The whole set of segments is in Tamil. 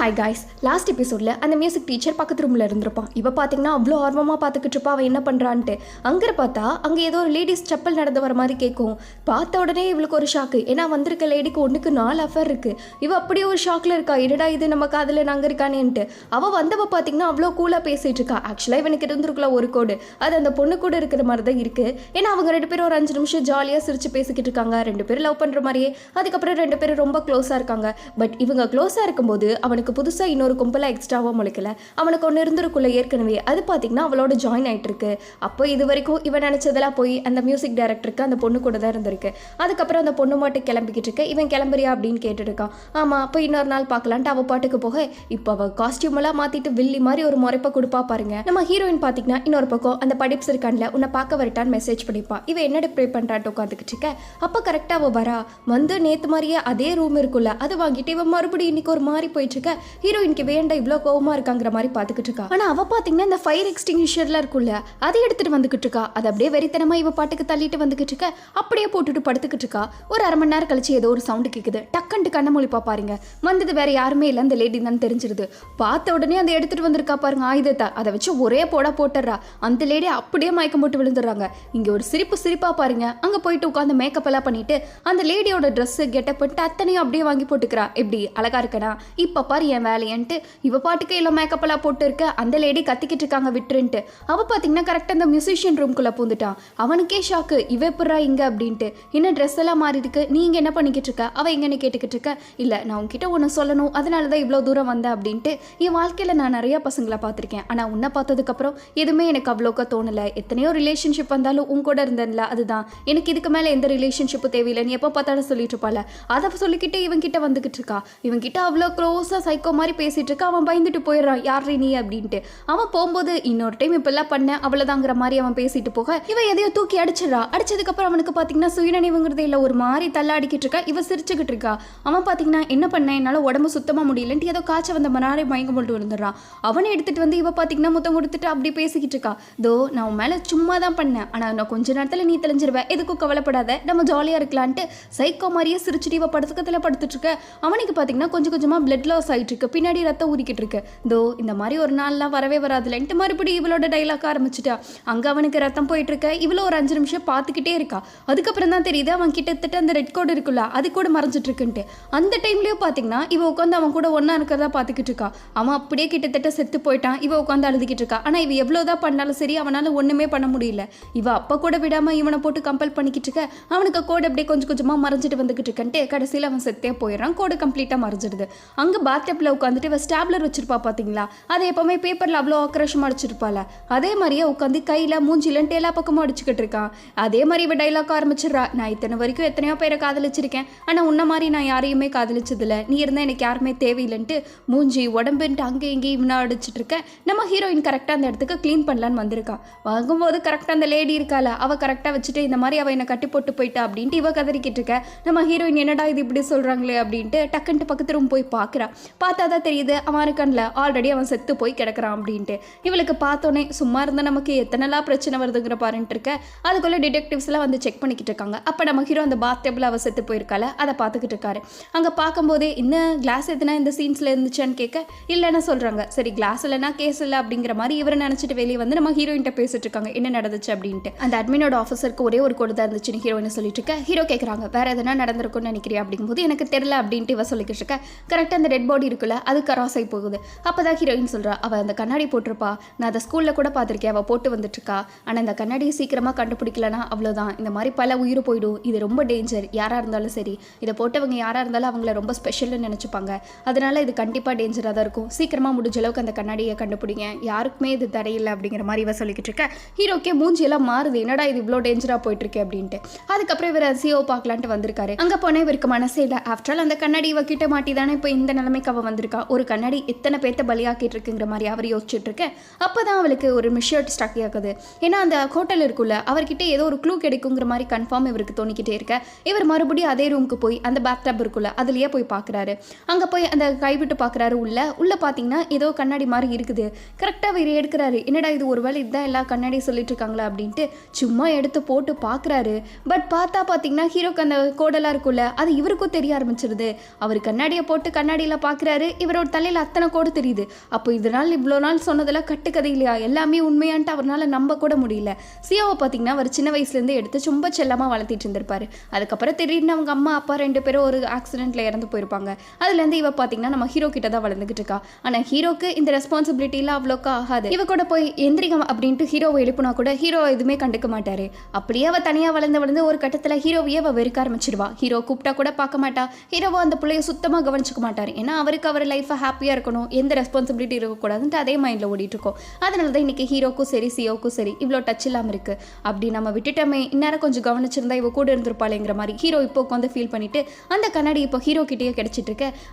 ஹாய் காய்ஸ் லாஸ்ட் எபிசோடில் அந்த மியூசிக் டீச்சர் பக்கத்து ரூமில் இருந்திருப்பான். இப்போ பார்த்தீங்கன்னா அவ்வளோ ஆர்வமாக பார்த்துக்கிட்டு இருப்பா. அவன் என்ன பண்ணுறான்ட்டு அங்கே பார்த்தா அங்கே ஏதோ ஒரு லேடிஸ் செப்பல் நடந்து வர மாதிரி கேட்கும் பார்த்த உடனே இவளுக்கு ஒரு ஷாக்கு ஏன்னா வந்திருக்க லேடிக்கு ஒன்றுக்கு நாலு அஃபர் இருக்குது இவ அப்படியே ஒரு ஷாக்கில் இருக்கா. என்னடா இது? நம்ம காதில் நாங்கள் இருக்கானேன்ட்டு. அவள் வந்தவ பார்த்தீங்கன்னா அவ்வளோ கூலாக பேசிகிட்டு இருக்கா. ஆக்சுவலாக இவனுக்கு இருந்திருக்குள்ள ஒரு கோடு அது அந்த பொண்ணு கூட இருக்கிற மாதிரி தான் இருக்குது ஏன்னா அவங்க ரெண்டு பேரும் ஒரு அஞ்சு நிமிஷம் ஜாலியாக சிரித்து பேசிக்கிட்டு இருக்காங்க. ரெண்டு பேரும் லவ் பண்ணுற மாதிரியே. அதுக்கப்புறம் ரெண்டு பேரும் ரொம்ப க்ளோஸாக இருக்காங்க. பட் இவங்க க்ளோஸாக இருக்கும்போது அவனுக்கு புதுசாக இன்னொரு கும்பலாக எக்ஸ்ட்ராவாக முளைக்கல. அவனுக்கு ஒன்று இருந்திருக்குள்ள ஏற்கனவே. அது பார்த்தீங்கன்னா அவளோட ஜாயின் ஆகிட்டுருக்கு அப்போ இது வரைக்கும் இவன் நினச்சதெல்லாம் போய் அந்த மியூசிக் டைரக்டருக்கு அந்த பொண்ணு கூட தான் இருந்திருக்கு. அதுக்கப்புறம் அந்த பொண்ணு மட்டும் கிளம்பிக்கிட்டு இருக்கு இவன் கிளம்புறியா அப்படின்னு கேட்டுருக்கான் ஆமாம் அப்போ இன்னொரு நாள் பார்க்கலான்ட்டு அவள் பாட்டுக்கு போக இப்போ அவள் காஸ்டியூமெல்லாம் மாற்றிட்டு வில்லி மாதிரி ஒரு முறைப்பை கொடுப்பா பாருங்க. நம்ம ஹீரோயின் பார்த்தீங்கன்னா இன்னொரு பக்கம் அந்த படிப்ஸ் இருக்கான்ல உன்னை பார்க்க வரட்டான்னு மெசேஜ் பண்ணிப்பா. இவன் என்ன ப்ரே பண்ணுறான்ட்டு உட்காந்துக்கிட்டு இருக்க அப்போ கரெக்டாக அவள் வரா. வந்து நேற்று மாதிரியே அதே ரூம் இருக்குல்ல அதை வாங்கிட்டு இவன் மறுபடியும் இன்னைக்கு ஒரு மாதிரி போயிட்டு இருக்க ஹீரோயின்க்கு வேண்டா இவ்வளோ கோவமா இருக்காங்கிற மாதிரி பார்த்துக்கிட்டு இருக்கா. ஆனால் அவள் பார்த்தீங்கன்னா இந்த ஃபயர் எக்ஸ்டிங்ஷர்லாம் இருக்குல்ல அதை எடுத்துட்டு வந்துக்கிட்டு இருக்கா. அதை அப்படியே வெறித்தனமா இவ பாட்டுக்கு தள்ளிட்டு வந்துக்கிட்டு இருக்க. அப்படியே போட்டுட்டு படுத்துக்கிட்டு இருக்கா. ஒரு அரை மணி நேரம் கழிச்சு ஏதோ ஒரு சவுண்டு கேட்குது டக்குன்ட்டு கண்ண மொழிப்பா பாருங்க. வந்தது வேற யாருமே இல்லை. அந்த லேடி தான் தெரிஞ்சிருது. பார்த்த உடனே அந்த எடுத்துட்டு வந்திருக்கா பாருங்க ஆயுதத்தை. அதை வச்சு ஒரே போட போட்டுறா அந்த லேடி அப்படியே மயக்கம் போட்டு விழுந்துடுறாங்க. இங்க ஒரு சிரிப்பு சிரிப்பா பாருங்க. அங்க போயிட்டு உட்காந்து மேக்கப் எல்லாம் பண்ணிட்டு அந்த லேடியோட ட்ரெஸ்ஸு கெட்டப் பண்ணிட்டு அத்தனையும் அப்படியே வாங்கி போட்டுக்கிறா. எப்படி? அழகா இருக்கனா இப்ப பாரு என் வேலையன்ட்டு. இவ பாட்டுக்கு இல்லை மேக்கப்பெல்லாம் போட்டு இருக்க அந்த லேடி கத்திக்கிட்டு இருக்காங்க விட்டுருன்ட்டு. அவ பாத்தீங்கன்னா கரெக்டா அந்த மியூசிஷியன் ரூம்குள்ள பூந்துட்டான். அவனுக்கே ஷாக்கு இவ எப்படா இங்க அப்படின்ட்டு. என்ன ட்ரெஸ் எல்லாம் மாறி இருக்கு நீ இங்கே என்ன பண்ணிக்கிட்டு இருக்க? அவ எங்கன்னு கேட்டுக்கிட்டு இருக்க? இல்ல நான் உன்கிட்ட ஒன்று சொல்லணும். அதனால தான் இவ்வளோ தூரம் வந்தேன் அப்படின்ட்டு. என் வாழ்க்கையில நான் நிறைய பசங்களை பார்த்துருக்கேன். ஆனா உன்னை பார்த்ததுக்கப்புறம் எதுவுமே எனக்கு அவ்வளோக்கா தோணல. எத்தனையோ ரிலேஷன்ஷிப் வந்தாலும் உன் கூட இருந்தேன்ல அதுதான். எனக்கு இதுக்கு மேல எந்த ரிலேஷன்ஷிப்பும் தேவையில்லை. நீ எப்போ பார்த்தாலும் சொல்லிட்டு இருப்பால அதை சொல்லிக்கிட்டு இவங்கிட்ட வந்துக்கிட்டு இருக்கா. இவங்கிட்ட அவ்வளோ க்ளோஸாக சைக்கோ மாதிரி பேசிட்டு இருக்க அவன் பயந்துட்டு போயிடுறான் யார் நீ அப்படின்ட்டு. அவன் போகும்போது இன்னொரு டைம் இப்பெல்லாம் பண்ண அவ்வளோதாங்கிற மாதிரி அவன் பேசிட்டு போக இவன் எதையோ தூக்கி அடிச்சிடறா. அடிச்சதுக்கப்புறம் அவனுக்கு பார்த்தீங்கன்னா சுயநினைவுங்கிறதே இல்லை ஒரு மாதிரி தள்ளாடிக்கிட்டு இருக்கா. இவன் சிரிச்சுக்கிட்டு இருக்கா. அவன் பார்த்தீங்கன்னா என்ன பண்ண என்னால் உடம்பு சுத்தமாக முடியலன்ட்டு ஏதோ காய்ச்சல் வந்த மாதிரி மயங்க போட்டு விழுந்துடுறான் அவனை எடுத்துட்டு வந்து இவன் பார்த்தீங்கன்னா முத்தம் கொடுத்துட்டு அப்படி பேசிக்கிட்டு இருக்கா. தோ நான் மேலே சும்மா தான் பண்ணேன். ஆனால் நான் கொஞ்ச நேரத்தில் நீ தெளிஞ்சிருவேன் எதுக்கும் கவலைப்படாத. நம்ம ஜாலியாக இருக்கலான்ட்டு சைக்கோ மாதிரியே சிரிச்சுட்டு இவ படுத்துக்கத்தில் படுத்துட்டு இருக்க. அவனுக்கு பார்த்தீங்கன்னா கொஞ்சம் கொஞ்சமாக பிளட் லாஸ் ஆகிட்டு இருக்கு பின்னாடி ரத்தம் ஊறிக்கிட்டு இருக்கு தோ இந்த மாதிரி ஒரு நாள்லாம் வரவே வராதுலன்ட்டு மறுபடியும் இவளோட டைலாக் ஆரம்பிச்சிட்டா. அங்கே அவனுக்கு ரத்தம் போயிட்டு இருக்க இவ்வளோ ஒரு அஞ்சு நிமிஷம் பார்த்துக்கிட்டே இருக்கா. அதுக்கப்புறம் தான் தெரியுது அவன் கிட்டத்தட்ட அந்த ரெட் கோட் இருக்குல்ல அது கூட மறைஞ்சிட்டு இருக்குன்ட்டு அந்த டைம்லயும் பார்த்தீங்கன்னா இவ உட்காந்து அவன் கூட ஒன்றா இருக்கிறதா பார்த்துக்கிட்டு இருக்கா. அவன் அப்படியே கிட்டத்தட்ட செத்து போயிட்டான். இவ உட்காந்து அழுதுகிட்டு இருக்கா. ஆனால் இவ எவ்வளோதான் பண்ணாலும் சரி அவனால் ஒன்றுமே பண்ண முடியல. இவ அப்போ கூட விடாமல் இவனை போட்டு கம்பல் பண்ணிக்கிட்டு இருக்க. அவனுக்கு கோடு அப்படியே கொஞ்சம் கொஞ்சமாக மறைஞ்சிட்டு வந்துக்கிட்டு இருக்கன்ட்டு கடைசியில் அவன் செத்தே போயிடுறான். கோடு கம்ப்ளீட்டாக மறைஞ்சிடுது. அங்கே பாத்டப்பில் உட்காந்துட்டு இவள் ஸ்டாப்லர் வச்சிருப்பா பார்த்தீங்களா அதை எப்போவுமே பேப்பரில் அவ்வளோ ஆக்ரோஷமாக அடிச்சிருப்பாள். அதே மாதிரியே உட்காந்து கையில் மூஞ்சிலன்ட்டு எல்லா பக்கமும் அடிச்சுக்கிட்டு இருக்கான் அதே மாதிரி இவ டைலாக் ஆரம்பிச்சிடுறா. நான் இத்தனை வரைக்கும் எத்தனையோ பேரை காதலிச்சிருக்கேன். ஆனால் உன்ன மாதிரி நான் யாரையுமே காதலிச்சதில்ல. நீ இருந்தால் எனக்கு யாருமே தேவையில்லைன்ட்டு மூஞ்சி உடம்புன்ட்டு அங்கே இங்கேயும் இவனா அடிச்சிட்டு இருக்கேன் நம்ம ஹீரோயின் கரெக்டாக அந்த இடத்துக்கு க்ளீன் பண்ணலான்னு வந்திருக்கா. வாங்கும்போது கரெக்டாக அந்த லேடி இருக்கால அவ கரெக்டாக வச்சுட்டு இந்த மாதிரி அவள் என்னை கட்டி போட்டு போயிட்டா அப்படின்ட்டு இவ கதறிக்கிட்டு இருக்க. நம்ம ஹீரோயின் என்னடா இது இப்படி சொல்கிறாங்களே அப்படின்ட்டு டக்குன்ட்டு பக்கத்து ரூம் போய் பார்க்குறா பார்த்தா தான் தெரியுது அவன் கண்ணில் ஆல்ரெடி அவன் செத்து போய் கிடக்குறான் அப்படின்ட்டு. இவளுக்கு பார்த்தோன்னே சும்மா இருந்தால் நமக்கு எத்தனைலாம் பிரச்சனை வருதுங்கிற பாருன்ட்டு இருக்க. அதுக்குள்ளே டிடெக்டிவ்ஸ்லாம் வந்து செக் பண்ணிக்கிட்டு இருக்காங்க. அப்போ நம்ம ஹீரோ அந்த பாத் டேபிள் அவள் செத்து போயிருக்கால அதை பார்த்துக்கிட்டு இருக்காரு. அங்கே பார்க்கும்போதே இன்னும் கிளாஸ் எதுனா இந்த சீன்ஸில் இருந்துச்சான்னு கேட்க இல்லைன்னு சொல்கிறாங்க சரி கிளாஸ் இல்லைனா கேஸ் இல்லை அப்படிங்கிற மாதிரி இவரை நினச்சிட்டு வெளியே வந்து நம்ம ஹீரோயின்ட்ட பேசிட்டு இருக்காங்க. என்ன நடந்துச்சு அப்படின்ட்டு. அந்த அட்மினோட ஆஃபீஸருக்கு ஒரே ஒரு கோடு தான் இருந்துச்சுன்னு ஹீரோயின் சொல்லிட்டு இருக்க? ஹீரோ கேட்குறாங்க வேறு எதனா நடந்திருக்கும்னு நினைக்கிறியா? அப்படிங்கும்போது எனக்கு தெரியல அப்படின்ட்டு இவ சொல்லிக்கிட்டு இருக்க. கரெக்டாக அந்த டெட் பாடி இருக்குல்ல அது கராஸ் ஆகி போகுது. அப்போ தான் ஹீரோயின் சொல்கிறா அவள் அந்த கண்ணாடி போட்டிருப்பா. நான் அதை ஸ்கூலில் கூட பார்த்துருக்கேன். அவள் போட்டு வந்துட்டு இருக்கா ஆனால் இந்த கண்ணாடியை சீக்கிரமாக கண்டுபிடிக்கலனா அவ்வளோதான் இந்த மாதிரி பல உயிர் போயிடும். இது ரொம்ப டேஞ்சர் யாராக இருந்தாலும் சரி. இதை போட்டவங்க யாராக இருந்தாலும் அவங்கள ரொம்ப ஸ்பெஷல்னு நினச்சிப்பாங்க. அதனால இது கண்டிப்பாக டேஞ்சராக தான் இருக்கும். சீக்கிரமாக முடிஞ்ச அளவுக்கு அந்த கண்ணாடியை கண்டுபிடிங்க. யாருக்குமே இது தடையில்லை அப்படிங்கிற மாதிரி இவ சொல்லிக்கிட்டு இருக்க. ஹீரோக்கே மூஞ்சியெல்லாம் மாறுது. என்னடா இது இவ்வளோ டேஞ்சராக போயிட்டு இருக்கு அப்படின்ட்டு. அதுக்கப்புறம் இவர் சிஓ பார்க்கலான்ட்டு வந்திருக்காரு. அங்கே போனால் இவருக்கு மனசே இல்லை. ஆஃப்டர் ஆல் அந்த கண்ணாடி இவ கிட்ட மாட்டி தானே இப்போ இந்த நிலைமைக்கு அவள் வந்திருக்கா. ஒரு கண்ணாடி எத்தனை பேர்த்த பலியாக்கிட்டு இருக்குங்கிற மாதிரி அவர் யோசிச்சுட்டு இருக்க அப்போ தான் அவளுக்கு ஒரு மிஷர்ட் ஸ்டக் ஆகுது. ஏன்னா அந்த ஹோட்டல் இருக்குல்ல அவர்கிட்ட ஏதோ ஒரு க்ளூ கிடைக்குங்கிற மாதிரி கன்ஃபார்ம் இவருக்கு தோணிக்கிட்டே இருக்க. இவர் மறுபடியும் அதே ரூமுக்கு போய் அந்த பேக் இருக்குல்ல போய் பார்க்குறாரு அங்கே போய் அந்த கைவிட்டு பார்க்குறாரு உள்ள. உள்ள பார்த்தீங்கன்னா ஏதோ கண்ணாடி மாதிரி இருக்குது. கரெக்டாக இவர் எடுக்கிறாரு. என்னடா இது ஒருவேளை இதுதான் எல்லா கண்ணாடியும் சொல்லிட்டு இருக்காங்களா அப்படின்ட்டு சும்மா எடுத்து போட்டு பார்க்குறாரு பட் பார்த்தா பார்த்தீங்கன்னா ஹீரோக்கு அந்த கோடெல்லாம் இருக்குல்ல அது இவருக்கும் தெரிய ஆரம்பிச்சிருது. அவர் கண்ணாடியை போட்டு கண்ணாடியில் பார்க்குற பார்க்குறாரு இவரோட தலையில் அத்தனை கோடு தெரியுது. அப்போ இதனால் இவ்வளோ நாள் சொன்னதெல்லாம் கட்டுக்கதை இல்லையா எல்லாமே உண்மையான்ட்டு அவரால் நம்ப கூட முடியல. சியாவை பார்த்தீங்கன்னா அவர் சின்ன வயசுலேருந்து எடுத்து ரொம்ப செல்லமாக வளர்த்திட்டு இருந்திருப்பாரு. அதுக்கப்புறம் திடீர்னு அவங்க அம்மா அப்பா ரெண்டு பேரும் ஒரு ஆக்சிடென்ட்டில் இறந்து போயிருப்பாங்க. அதுலேருந்து இவ பார்த்தீங்கன்னா நம்ம ஹீரோ கிட்ட தான் வளர்ந்துக்கிட்டு இருக்கா. ஆனால் ஹீரோக்கு இந்த ரெஸ்பான்சிபிலிட்டிலாம் அவ்வளோக்கா ஆகாது. இவ கூட போய் எந்திரிகம் அப்படின்ட்டு ஹீரோவை எழுப்புனா கூட ஹீரோ எதுவுமே கண்டுக்க மாட்டாரு. அப்படியே அவள் தனியாக வளர்ந்து வளர்ந்து ஒரு கட்டத்தில் ஹீரோவையே அவள் வெறுக்க ஆரம்பிச்சிடுவா ஹீரோ கூப்பிட்டா கூட பார்க்க மாட்டா. ஹீரோவோ அந்த பிள்ளைய சுத்தமாக கவனிச்சுக்க மாட்டார். ஏன்னா அவருக்கு அவர் லைஃப்பை ஹாப்பியாக இருக்கணும் எந்த ரெஸ்பான்சிபிலிட்டி இருக்கக்கூடாதுன்ட்டு அதே மைண்டில் ஓடிட்டுருக்கோம். அதனால தான் இன்னைக்கு ஹீரோக்கும் சரி சியோக்கும் சரி இவ்வளோ டச் இல்லாமல் இருக்கு. அப்படி நம்ம விட்டுட்டோமே இந்நேரம் கொஞ்சம் கவனிச்சிருந்தா இவ கூட இருந்திருப்பாளேங்கிற மாதிரி ஹீரோ இப்போ உட்காந்து ஃபீல் பண்ணிட்டு அந்த கண்ணாடி இப்போ ஹீரோ கிட்டேயே கிடச்சிட்டு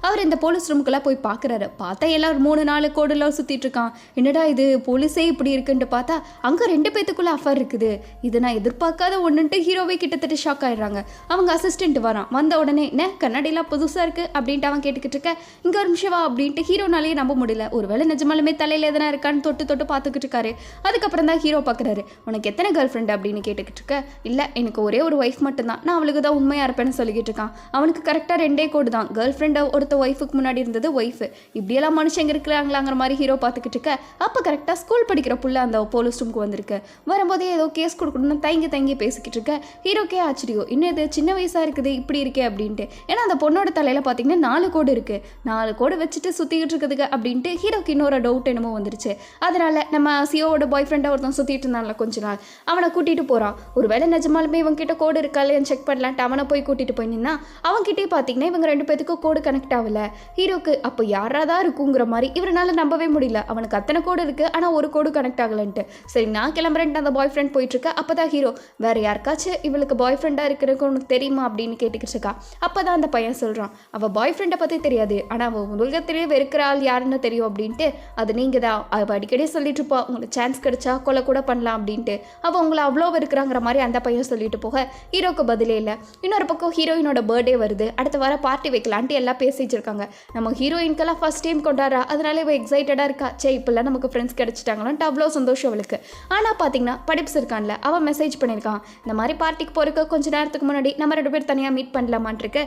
அவர் இந்த போலீஸ் ரூமுக்கெல்லாம் போய் பார்க்குறாரு. பார்த்தா எல்லாரும் மூணு நாலு கோடுலாம் சுற்றிட்டு இருக்கான். என்னடா இது போலீஸே இப்படி இருக்குன்ட்டு பார்த்தா அங்கே ரெண்டு பேத்துக்குள்ளே அஃபர் இருக்குது. இது நான் எதிர்பார்க்காத ஒன்றுன்ட்டு ஹீரோவே கிட்டத்தட்ட ஷாக் ஆயிடுறாங்க. அவங்க அசிஸ்டன்ட் வரான். வந்த உடனே என்ன கண்ணாடிலாம் புதுசாக இருக்குது அப்படின்ட்டு அவன் கேட்டுக்கிட்டு இருக்க. இங்கே ஒரு நிமிஷம் அப்படின்ட்டு ஹீரோனாலேயே நம்ப முடியல. ஒருவேளை நிஜமாலுமே தலையில் எதனா இருக்கான்னு தொட்டு தொட்டு பார்த்துக்கிட்டு இருக்காரு. அதுக்கப்புறம் தான் ஹீரோ பார்க்குறாரு உனக்கு எத்தனை கேர்ள் ஃப்ரெண்ட் அப்படின்னு கேட்டுக்கிட்டு இருக்க? இல்லை எனக்கு ஒரே ஒரு ஒய்ஃப் மட்டும்தான். நான் அவளுக்கு தான் உண்மையாக இருப்பேன்னு சொல்லிக்கிட்டு இருக்கான். அவனுக்கு கரெக்டாக ரெண்டே கோடு தான். கேர்ள் ஃப்ரெண்டை ஒருத்த ஒய்ஃபுக்கு முன்னாடி இருந்தது ஒய்ஃபு இப்படியெல்லாம் மனுஷங்க இருக்கிறாங்களாங்கிற மாதிரி ஹீரோ பார்த்துக்கிட்டு இருக்க. அப்போ கரெக்டாக ஸ்கூல் படிக்கிற புள்ள அந்த போலீஸ் ரூமுக்கு வந்திருக்கு. வரும்போதே ஏதோ கேஸ் கொடுக்கணும்னு தயங்கி தயங்கி பேசிக்கிட்டு இருக்க. ஹீரோக்கே ஆச்சரியம். இன்னும் இது சின்ன வயசாக இருக்குது இப்படி இருக்கே அப்படின்ட்டு. ஏன்னா அந்த பொண்ணோட தலையில் பார்த்தீங்கன்னா நாலு கோடு இருக்குது நான் நாலு கோடு வச்சுட்டு சுற்றிக்கிட்டு இருக்குதுங்க அப்படின்ட்டு ஹீரோக்கு இன்னொரு டவுட் என்னமோ வந்துருச்சு. அதனால நம்ம சியோவோட பாய் ஃப்ரெண்டாக ஒருத்தன் சுற்றிட்டு இருந்தான்ல கொஞ்ச நாள். அவனை கூட்டிகிட்டு போகிறான் ஒரு வேளை நிஜமாலுமே இவங்ககிட்ட கோடு இருக்கா இல்லையான்னு செக் பண்ணலான்ட்டு அவனை போய் கூட்டிகிட்டு போய் நின்னா அவன்கிட்டயே பார்த்தீங்கன்னா இவங்க ரெண்டு பேத்துக்கும் கோடு கனெக்ட் ஆகல. ஹீரோக்கு அப்போ யாராக தான் இருக்குங்கிற மாதிரி இவரால் நம்பவே முடியல. அவனுக்கு அத்தனை கோடு இருக்குது ஆனால் ஒரு கோடு கனெக்ட் ஆகலன்ட்டு. சரி நான் கிளம்புறேன்ட்டு அந்த பாய் ஃப்ரெண்ட் போயிட்டுருக்க? அப்போ தான் ஹீரோ வேறு யாருக்காச்சும் இவளுக்கு பாய் ஃப்ரெண்டாக இருக்கிறதுக்கு உனக்கு தெரியுமா? அப்படின்னு கேட்டுக்கிட்டு இருக்கா. அப்போ தான் அந்த பையன் சொல்கிறான் அவள் பாய் ஃப்ரெண்டை பற்றி தெரியாது. ஆனால் அவள் உலகத்திலேயே வெறுக்கிற ஆள் யாருன்னு தெரியும் அப்படின்ட்டு அது நீங்கள் தான் அவள் அடிக்கடி சொல்லிட்டு இருப்பா. உங்களுக்கு சான்ஸ் கிடைச்சா கொலை கூட பண்ணலாம் அப்படின்ட்டு. அவள் உங்களை அவ்வளோ வெறுக்கிறாங்கிற மாதிரி அந்த பையன் சொல்லிட்டு போக ஹீரோக்கு பதிலே இல்லை. இன்னொரு பக்கம் ஹீரோயினோட பர்த்டே வருது. அடுத்த வாரம் பார்ட்டி வைக்கலான்ட்டு எல்லாம் பேசி வச்சுருக்காங்க நம்ம ஹீரோயின்க்கெல்லாம் ஃபஸ்ட் டைம் கொண்டாடுறா. அதனால இவள் எக்ஸைட்டடாக இருக்கா. சே இப்போல்லாம் நமக்கு ஃப்ரெண்ட்ஸ் கிடைச்சிட்டாங்களான்ட்டு அவ்வளோ சந்தோஷம் அவளுக்கு. ஆனால் பார்த்தீங்கன்னா படிப்ஸ் இருக்கான்ல அவன் மெசேஜ் பண்ணியிருக்கான். இந்த மாதிரி பார்ட்டிக்கு போகிறக்கு கொஞ்ச நேரத்துக்கு முன்னாடி நம்ம ரெண்டு பேர் தனியாக மீட் பண்ணலாமான் இருக்க.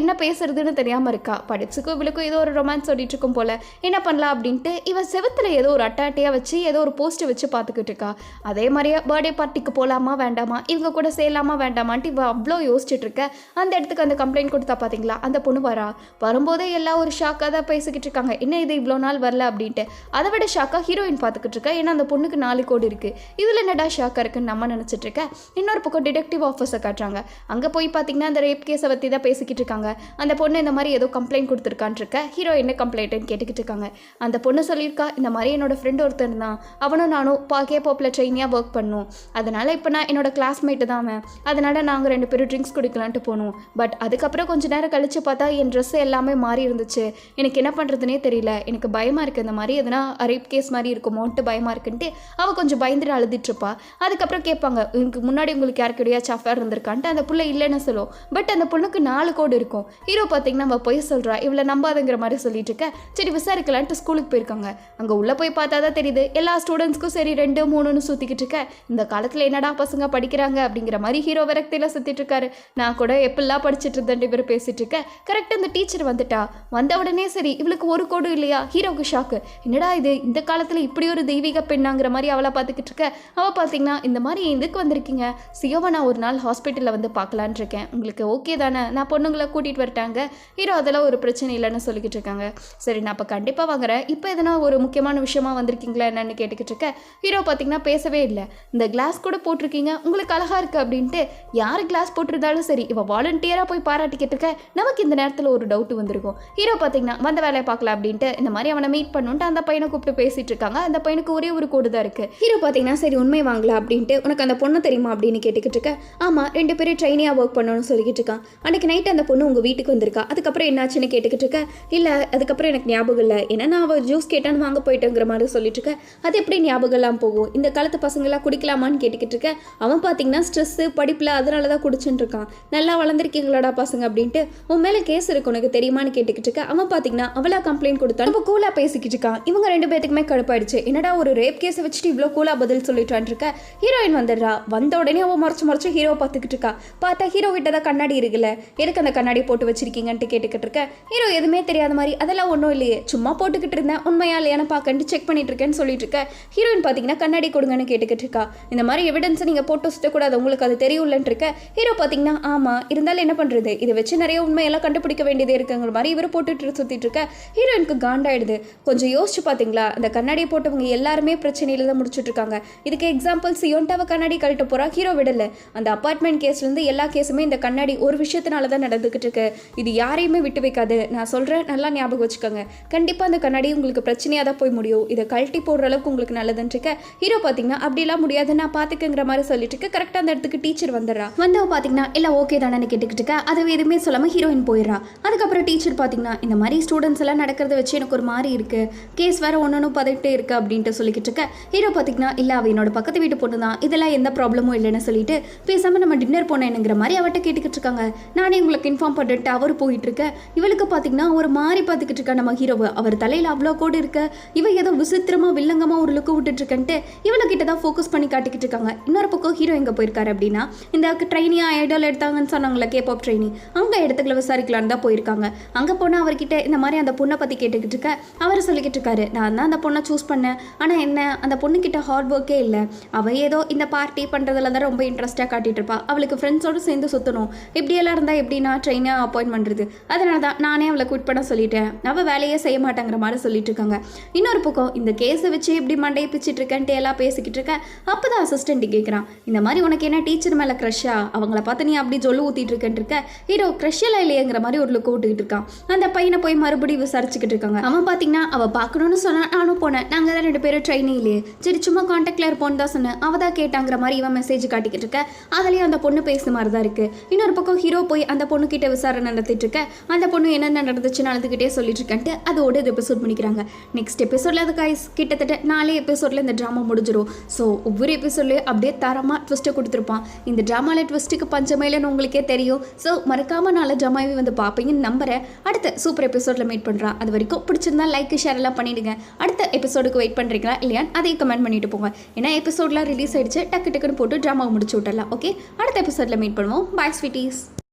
என்ன பேசுறதுன்னு தெரியாமல் இருக்கா? படிப்ஸுக்கும் இவளுக்கும் ஏதோ ஒரு ரொமான்ஸ் ஓடிட்டு இருக்கும் போல. என்ன பண்ணலாம் அப்படின்ட்டு இவ செவத்தில் ஏதோ ஒரு அட்டாட்டியாக வச்சு ஏதோ ஒரு போஸ்ட் வச்சு பார்த்துக்கிட்டு இருக்கா. அதே மாதிரியே பர்த்டே பார்ட்டிக்கு போகலாமா வேண்டாமா இவங்க கூட செய்யலாமா வேண்டாமான்ட்டு இவ அவ்வளோ யோசிச்சுட்டு இருக்க. அந்த இடத்துக்கு அந்த கம்ப்ளைண்ட் கொடுத்தா பார்த்தீங்களா அந்த பொண்ணு வரா. வரும்போதே எல்லாம் ஒரு ஷாக்காக தான் பேசிக்கிட்டு இருக்காங்க. என்ன இது இவ்வளோ நாள் வரல அப்படின்ட்டு. அதை விட ஷாக்காக ஹீரோயின் பார்த்துக்கிட்டு இருக்கா. ஏன்னா அந்த பொண்ணுக்கு நாலு கோடி இருக்குது இதில் என்னடா ஷாக்காக இருக்குன்னு நம்ம நினச்சிட்டு இருக்க? இன்னொரு பக்கம் டிடெக்டிவ் ஆஃபீஸை காட்டுறாங்க. அங்கே போய் பார்த்தீங்கன்னா அந்த ரேப் கேஸை பற்றி தான் பேசிக்கிட்டு இருக்காங்க. அந்த பொண்ணு இந்த மாதிரி ஏதோ கம்ப்ளைண்ட் கொடுத்துருக்கான்னு இருக்க ஹீரோ என்ன கம்ப்ளைண்ட்டுன்னு கேட்டுக்கிட்டு இருக்காங்க. அந்த பொண்ணு சொல்லியிருக்கா இந்த மாதிரி என்னோடய ஃப்ரெண்டு ஒருத்தர் தான் அவனும் நானும் பா கேபாப்பில் ட்ரெயினியாக ஒர்க் பண்ணோம். அதனால் இப்போ நான் என்னோடய கிளாஸ்மேட்டு தான் அவன். அதனால் நாங்கள் ரெண்டு பேரும் ட்ரிங்க்ஸ் குடிக்கலான்ட்டு போனோம். பட் அதுக்கப்புறம் கொஞ்ச நேரம் கழித்து பார்த்தா என் ட்ரெஸ் எல்லாமே மாறி இருந்துச்சு. எனக்கு என்ன பண்ணுறதுனே தெரியல. எனக்கு பயமாக இருக்குது இந்த மாதிரி எதனா ரேப் கேஸ் மாதிரி இருக்குமோன்ட்டு பயமாக இருக்குன்ட்டு அவள் கொஞ்சம் பயந்துட்டு அழுதுட்டுருப்பா அதுக்கப்புறம் கேட்பாங்க இதுக்கு முன்னாடி உங்களுக்கு யாருக்கிடையாச்சும் அஃபேர் இருந்திருக்கான்ட்டு அந்த பிள்ளை இல்லைன்னு சொல்லுவோம் பட் அந்த பொண்ணுக்கு நாலு கோடு இருக்கும். ஹீரோ பார்த்தீங்கன்னா நம்ம பொய் சொல்கிறா இவளை கூடாதுங்கிற மாதிரி சொல்லிட்டு இருக்க. சரி விசாரிக்கலான்ட்டு ஸ்கூலுக்கு போயிருக்காங்க. அங்கே உள்ளே போய் பார்த்தா தான் தெரியுது. எல்லா ஸ்டூடெண்ட்ஸ்க்கும் சரி ரெண்டு மூணுன்னு சுற்றிக்கிட்டு இருக்க. இந்த காலத்தில் என்னடா பசங்க படிக்கிறாங்க அப்படிங்கிற மாதிரி ஹீரோ விரக்தியில் சுற்றிட்டு இருக்காரு. நான் கூட எப்பெல்லாம் படிச்சுட்டு இருந்தேன் பேர் பேசிட்டு இருக்க. கரெக்டாக இந்த டீச்சர் வந்துட்டா. வந்த உடனே சரி இவளுக்கு ஒரு கோடும் இல்லையா? ஹீரோவுக்கு ஷாக்கு என்னடா இது? இந்த காலத்தில் இப்படி ஒரு தெய்வீக பெண்ணாங்கிற மாதிரி அவளை பார்த்துக்கிட்டு இருக்க. அவள் பார்த்தீங்கன்னா இந்த மாதிரி இதுக்கு வந்திருக்கீங்க? சியோவை நான் ஒரு நாள் ஹாஸ்பிட்டலில் வந்து பார்க்கலான் இருக்கேன். உங்களுக்கு ஓகே தானே? நான் பொண்ணுங்களை கூட்டிகிட்டு வரட்டாங்க. ஹீரோ அதெல்லாம் ஒரு பிரச்சனை இல்லைன்னு சொல்லிக்கிட்டு இருக்காங்க சரி நான் இப்போ கண்டிப்பாக வாங்குறேன். இப்போ எதனா ஒரு முக்கியமான விஷயமா வந்திருக்கீங்களா என்னன்னு கேட்டுக்கிட்டு இருக்க ஹீரோ பார்த்தீங்கன்னா பேசவே இல்லை. இந்த கிளாஸ் கூட போட்டிருக்கீங்க. உங்களுக்கு அழகாக இருக்குது அப்படின்ட்டு யார் கிளாஸ் போட்டிருந்தாலும் சரி இவள் வாலண்டியராக போய் பாராட்டிக்கிட்டு இருக்க நமக்கு இந்த நேரத்தில் ஒரு டவுட் வந்திருக்கும். ஹீரோ பார்த்தீங்கன்னா வந்த வேலையை பார்க்கலாம் அப்படின்ட்டு இந்த மாதிரி அவனை மீட் பண்ணுன்ட்டு அந்த பையனை கூப்பிட்டு பேசிட்டு இருக்காங்க. அந்த பையனுக்கு ஒரே ஒரு கோடு தான் இருக்குது ஹீரோ பார்த்தீங்கன்னா சரி உண்மை வாங்கலாம் அப்படின்ட்டு உனக்கு அந்த பொண்ணு தெரியுமா அப்படின்னு கேட்டுக்கிட்டு இருக்க ஆமாம் ரெண்டு பேரும் ட்ரைனியாக ஒர்க் பண்ணணும்னு சொல்லிக்கிட்டு இருக்கான் அன்றைக்கி நைட் அந்த பொண்ணு உங்கள் வீட்டுக்கு வந்திருக்கா. அதுக்கப்புறம் என்னாச்சுன்னு கேட்டுக்கிட்டு இருக்க இல்லை அதுக்கப்புறம் எனக்கு ஞாபகம் இல்லை. ஏன்னா நான் அவள் ஜூஸ் கேட்டான்னு வாங்க போயிட்டேங்கிற மாதிரி சொல்லிட்டு இருக்க அது எப்படி ஞாபகம்லாம் போகும்? இந்த காலத்து பசங்களாம் குடிக்கலாமான்னு கேட்டுக்கிட்டு இருக்க அவன் பார்த்தீங்கன்னா ஸ்ட்ரெஸ்ஸு படிப்பில் அதனால தான் குடிச்சுட்டு இருக்கான் நல்லா வளர்ந்துருக்கீங்களாடா பசங்க அப்படின்ட்டு உன் மேலே கேஸ் இருக்கு உனக்கு தெரியுமான்னு கேட்டுக்கிட்டு இருக்க அவன் பார்த்தீங்கன்னா அவளா கம்ப்ளைண்ட் கொடுத்தான் இப்போ கூலாக பேசிக்கிட்டு இருக்கான் இவங்க ரெண்டு பேத்துக்குமே கடுப்பாயிடுச்சு. என்னடா ஒரு ரேப் கேஸை வச்சுட்டு இவ்வளோ கூலாக பதில் சொல்லிட்டான் இருக்க ஹீரோயின் வந்துடுறா. வந்த உடனே அவன் மறைச்சு மறைச்சு ஹீரோ பார்த்துக்கிட்டு இருக்கா பார்த்தா ஹீரோ கிட்ட தான் கண்ணாடி இருக்குல்ல? எதுக்கு அந்த கண்ணாடி போட்டு வச்சிருக்கீங்கன்ட்டு கேட்டுக்கிட்டு இருக்க ஹீரோ எதுவுமே தெரியாத மாதிரி அதெல்லாம் ஒன்றும் இல்லையே. சும்மா போட்டுக்கிட்டு இருந்தேன். உண்மையா இல்லையான பார்க்கன்ட்டு செக் பண்ணிட்டு இருக்கேன்னு சொல்லிட்டு இருக்க. ஹீரோயின் பார்த்தீங்கன்னா கண்ணாடி கொடுங்கன்னு கேட்டுக்கிட்டு இருக்கா. இந்த மாதிரி எவிடன்ஸை நீங்கள் போட்டு சுட்டக்கூடாது. உங்களுக்கு அது தெரியும்லன்ட்டு இருக்க. ஹீரோ பார்த்தீங்கன்னா ஆமாம் இருந்தாலும் என்ன பண்ணுறது இதை வச்சு நிறைய உண்மையெல்லாம் கண்டுபிடிக்க வேண்டியதே இருக்குங்கிற மாதிரி இவர் போட்டுட்டு சுற்றிட்டு இருக்க. ஹீரோயினுக்கு காண்டாயிடுது. கொஞ்சம் யோசிச்சு பார்த்தீங்களா அந்த கண்ணாடியை போட்டவங்க எல்லாருமே பிரச்சனையில் தான் முடிச்சுட்டு இருக்காங்க. இதுக்கு எக்ஸாம்பிள் சியோன்டாவை கண்ணாடி கழட்ட போகிறா ஹீரோ விடல. அந்த அப்பார்ட்மெண்ட் கேஸ்லேருந்து எல்லா கேஸுமே இந்த கண்ணாடி ஒரு விஷயத்தினால தான் நடந்துக்கிட்டு இருக்கு. இது யாரையுமே விட்டு வைக்காது. நான் சொல்கிறேன் நல்லா ஞாபகம் வச்சுக்கோங்க. கண்டிப்பாக அந்த கண்ணாடி உங்களுக்கு பிரச்சனையாக தான் போய் முடியும். இதை கழட்டி போடுற அளவுக்கு உங்களுக்கு நல்லதுன்னு இருக்க. ஹீரோ பார்த்தீங்கன்னா அப்படிலாம் முடியாது நான் பார்த்துக்கங்கிற மாதிரி சொல்லிட்டு இருக்க. கரெக்டாக அந்த இடத்துக்கு டீச்சர் வந்துடுறா. வந்தவ பார்த்தீங்கன்னா எல்லாம் ஓகே தானே கேட்டுக்கிட்டு இருக்க. அதை எதுவுமே சொல்லாமல் ஹீரோயின் போயிடுறா. அதுக்கப்புறம் டீச்சர் பார்த்தீங்கன்னா இந்த மாதிரி ஸ்டூடெண்ட்ஸ் எல்லாம் நடக்கிறத வச்சு எனக்கு ஒரு மாதிரி இருக்கு. கேஸ் வேற ஒன்று பதவிட்டே இருக்கு அப்படின்ட்டு சொல்லிக்கிட்டு இருக்க. ஹீரோ பார்த்தீங்கன்னா இல்லை அவ என்னோட பக்கத்து வீட்டு பொண்ணு தான். இதெல்லாம் எந்த ப்ராப்ளமும் இல்லைன்னு சொல்லிட்டு பேசாமல் நம்ம டின்னர் போனேனுங்கிற மாதிரி அவட்ட கேட்டுக்கிட்டு இருக்காங்க. நானே உங்களுக்கு இன்ஃபார்ம் பண்ணிட்டு அவர் போயிட்டு இருக்க. இவளுக்கு பார்த்தீங்கன்னா ஒரு மாதிரி பார்த்துக்கிட்டு இருக்கா நம்ம ஹீரோவை அவர் தலையில் அவ்வளோ கோடு இருக்க. இவன் ஏதோ விசித்திரமாக வில்லங்கமாக ஒரு லுக்கு விட்டுட்டு இருக்கன்ட்டு இவளுக்கிட்ட தான் ஃபோக்கஸ் பண்ணி காட்டிக்கிட்டு இருக்காங்க. இன்னொரு பக்கம் ஹீரோ எங்கே போயிருக்காரு அப்படின்னா இந்த ட்ரைனியாக ஐடல் எடுத்தாங்கன்னு சொன்னாங்களே கேபாப் ட்ரைனி அவங்க இடத்துக்குள்ள விசாரிக்கலான்னு தான் போயிருக்காங்க. அங்கே போனால் அவர்கிட்ட இந்த மாதிரி அந்த பொண்ணை பற்றி கேட்டுக்கிட்டு இருக்க அவர் சொல்லிக்கிட்டு இருக்காரு நான் தான் அந்த பொண்ணை சூஸ் பண்ணேன். ஆனால் என்ன அந்த பொண்ணுக்கிட்ட ஹார்ட் ஒர்க்கே இல்லை. அவள் ஏதோ இந்த பார்ட்டி பண்ணுறதுல தான் ரொம்ப இன்ட்ரெஸ்ட்டாக காட்டிட்டு இருப்பா. அவளுக்கு ஃப்ரெண்ட்ஸோடு சேர்ந்து சுற்றணும் இப்படியெல்லாம் இருந்தால் எப்படின்னா ட்ரெயினாக அப்பாயின்ட் பண்ணுறது அதனால தான் நானே அவளை கூட்டு பண்ண சொல்லிட்டேன். அவள் வேலையே செய்ய மாட்டாங்கிற மாதிரி சொல்லிட்டு இருக்காங்க இன்னொரு பக்கம் இந்த கேஸை வச்சு இப்படி மண்டையை பிச்சுட்டு இருக்கேன்ட்டு எல்லாம் பேசிக்கிட்டு இருக்கேன் அப்போ தான் அசிஸ்டண்ட்டு கேட்குறான் இந்த மாதிரி உனக்கு என்ன டீச்சர் மேலே க்ரஷ்ஷா அவங்கள பார்த்து நீ அப்படி சொல்லு ஊற்றிட்டு இருக்கேன்ட்டு இருக்க? ஹீரோ க்ரஷ்ஷெல்லாம் இல்லையேங்கிற மாதிரி ஒரு லுக் விட்டுக்கிட்டு இருக்கான். அந்த பையனை போய் மறுபடியும் விசாரிச்சுக்கிட்டு இருக்காங்க. அவன் பார்த்தீங்கன்னா அவள் பார்க்கணும்னு சொன்னால் நானும் போனேன். நாங்கள் தான் ரெண்டு பேரும் ட்ரைனிங்லேயே சரி சும்மா காண்டாக்டில் இருப்போம்னு தான் சொன்னேன். அவள் தான் கேட்டாங்கிற மாதிரி இவன் மெசேஜ் காட்டிக்கிட்டு இருக்க. அதுலேயும் அந்த பொண்ணு பேசுன மாதிரி தான் இருக்குது இன்னொரு பக்கம் ஹீரோ போய் அந்த பொண்ணுக்கிட்ட விசாரணை நடத்திட்டு இருக்க. அந்த பொண்ணு என்னென்ன நடந்துச்சு வச்சு நடந்துக்கிட்டே சொல்லிட்டு இருக்கேன்ட்டு அதோட இது எபிசோட் முடிக்கிறாங்க. நெக்ஸ்ட் எபிசோடில் அது கைஸ் கிட்டத்தட்ட நாலே எபிசோட்ல இந்த ட்ராமா முடிஞ்சிடும் ஸோ ஒவ்வொரு எபிசோட்லேயும் அப்படியே தரமாக ட்விஸ்ட்டை கொடுத்துருப்பான். இந்த ட்ராமாவில் ட்விஸ்ட்டுக்கு பஞ்சமையிலன்னு உங்களுக்கே தெரியும். ஸோ மறக்காம நாலு ட்ராமாவே வந்து பார்ப்பீங்கன்னு நம்புறேன். அடுத்த சூப்பர் எபிசோடில் மீட் பண்ணுறான் அது வரைக்கும் பிடிச்சிருந்தா லைக் ஷேர் எல்லாம் பண்ணிடுங்க. அடுத்த எபிசோடுக்கு வெயிட் பண்ணுறீங்களா இல்லையான்னு அதையும் கமெண்ட் பண்ணிட்டு போங்க. ஏன்னா எபிசோட்லாம் ரிலீஸ் ஆகிடுச்சு டக்கு டக்குன்னு போட்டு ட்ராமாவை முடிச்சு விட்டுறலாம். ஓகே அடுத்த எபிசோடில் மீட் பண்ணுவோம். பாய் ஸ்வீட்டீஸ்